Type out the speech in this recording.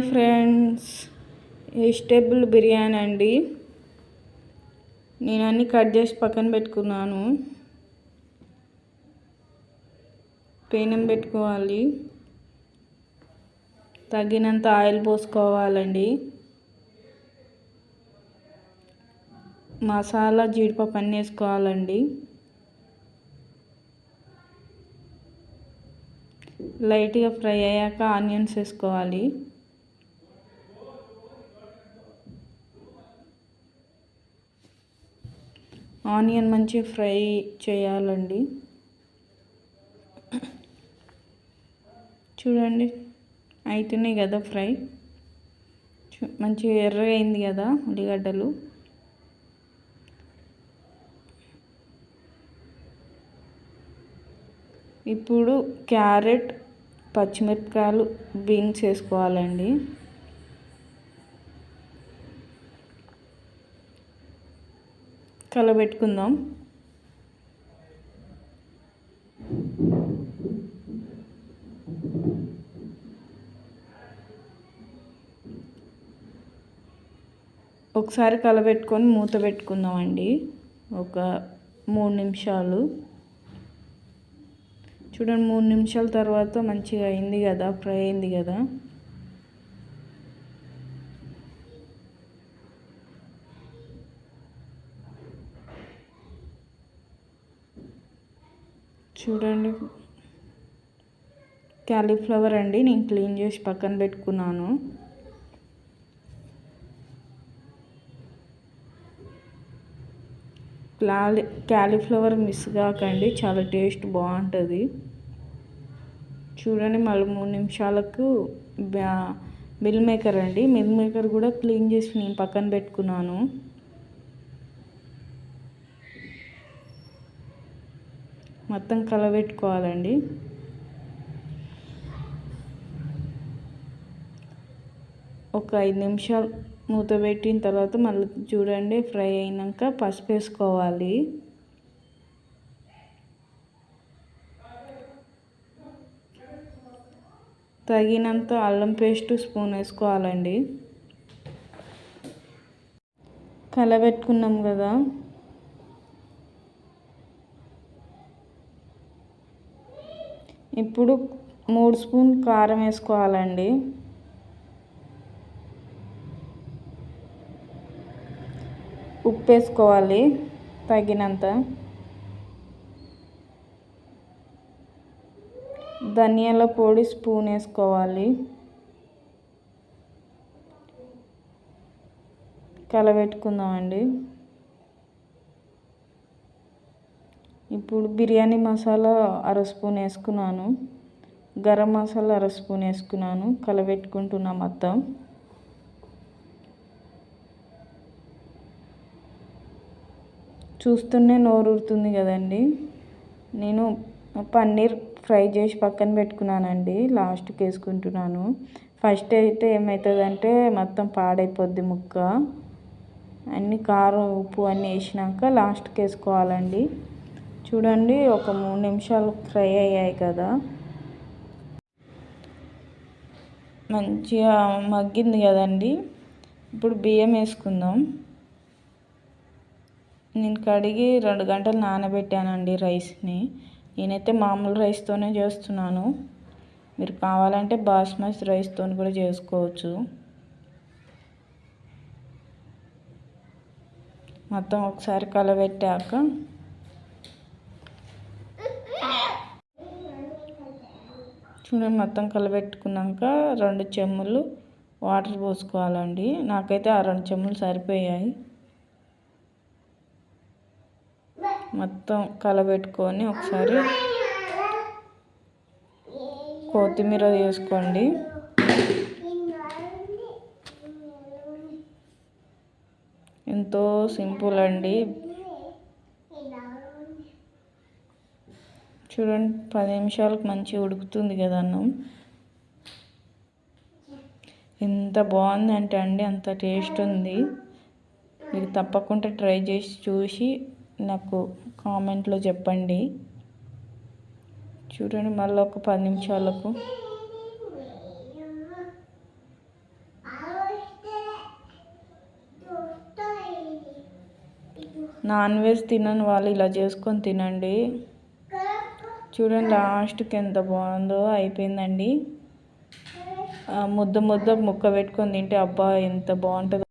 Hi friends vegetable biryani అండి. నేను అన్నీ కట్ చేసి పక్కన పెట్టుకున్నాను. పెనం పెట్టుకోవాలి. తగినంత ఆయిల్ పోసుకోవాలండి. మసాలా జీడిపప్పు అన్నీ వేసుకోవాలండి. లైట్గా ఫ్రై అయ్యాక ఆనియన్స్ వేసుకోవాలి. ఆనియన్ మంచిగా ఫ్రై చేయాలండి. చూడండి అవుతున్నాయి కదా ఫ్రై. మంచిగా ఎర్రగా అయింది కదా ఉల్లిగడ్డలు. ఇప్పుడు క్యారెట్ పచ్చిమిరపకాయలు బీన్స్ వేసుకోవాలండి. కలబెట్టుకుందాం. ఒకసారి కలబెట్టుకొని మూత పెట్టుకుందామండి. ఒక మూడు నిమిషాలు. చూడండి మూడు నిమిషాల తర్వాత మంచిగా అయింది కదా ఫ్రై అయింది కదా. చూడండి. క్యాలీఫ్లవర్ అండి నేను క్లీన్ చేసి పక్కన పెట్టుకున్నాను. క్లాలి క్యాలీఫ్లవర్ మిస్ కాకండి చాలా టేస్ట్ బాగుంటుంది. చూడండి మళ్ళీ మూడు నిమిషాలకు మిల్ మేకర్ అండి. మిల్ మేకర్ కూడా క్లీన్ చేసి నేను పక్కన పెట్టుకున్నాను. మొత్తం కలబెట్టుకోవాలండి. ఒక ఐదు నిమిషాలు మూత పెట్టిన తర్వాత మళ్ళీ చూడండి ఫ్రై అయినాక పసుపు వేసుకోవాలి. తగినంత అల్లం పేస్ట్ స్పూన్ వేసుకోవాలండి. కలబెట్టుకున్నాం కదా. ఇప్పుడు మూడు స్పూన్ కారం వేసుకోవాలండి. ఉప్పు వేసుకోవాలి తగినంత. ధనియాల పొడి స్పూన్ వేసుకోవాలి. కలబెట్టుకుందామండి. ఇప్పుడు బిర్యానీ మసాలా అర స్పూన్ వేసుకున్నాను. గరం మసాలా అర స్పూన్ వేసుకున్నాను. కలబెట్టుకుంటున్నా మొత్తం చూస్తూనే నోరుతుంది కదండి. నేను పన్నీర్ ఫ్రై చేసి పక్కన పెట్టుకున్నానండి. లాస్ట్కి వేసుకుంటున్నాను ఫస్ట్ అయితే ఏమవుతుందంటే మొత్తం పాడైపోద్ది ముక్క. అన్ని కారం ఉప్పు అన్నీ వేసినాక లాస్ట్కి వేసుకోవాలండి చూడండి ఒక మూడు నిమిషాలు ఫ్రై అయ్యాయి కదా. మంచిగా మగ్గింది కదండి. ఇప్పుడు బియ్యం వేసుకుందాం. నేను కడిగి రెండు గంటలు నానబెట్టానండి రైస్ని. నేనైతే మామూలు రైస్తోనే చేస్తున్నాను. మీరు కావాలంటే బాస్మతి రైస్తో కూడా చేసుకోవచ్చు. మొత్తం ఒకసారి కలబెట్టాక చూడండి మొత్తం కలబెట్టుకున్నాక రెండు చెమ్ములు వాటర్ పోసుకోవాలండి. నాకైతే ఆ రెండు చెమ్ములు సరిపోయాయి. మొత్తం కలబెట్టుకొని ఒకసారి కొత్తిమీర వేసుకోండి. ఎంతో సింపుల్ అండి. చూడండి పది నిమిషాలకు మంచి ఉడుకుతుంది కదా అన్నం. ఎంత బాగుంది అంటే అండి అంత టేస్ట్ ఉంది. మీరు తప్పకుండా ట్రై చేసి చూసి నాకు కామెంట్లో చెప్పండి. చూడండి మళ్ళీ ఒక పది నిమిషాలకు. నాన్ వెజ్ తినని వాళ్ళు ఇలా చేసుకొని తినండి. చూడండి లాస్ట్కి ఎంత బాగుందో అయిపోయిందండి. ఆ, ముద్ద ముద్ద ముక్క పెట్టుకొని తింటే అబ్బా ఎంత బాగుంటుందో.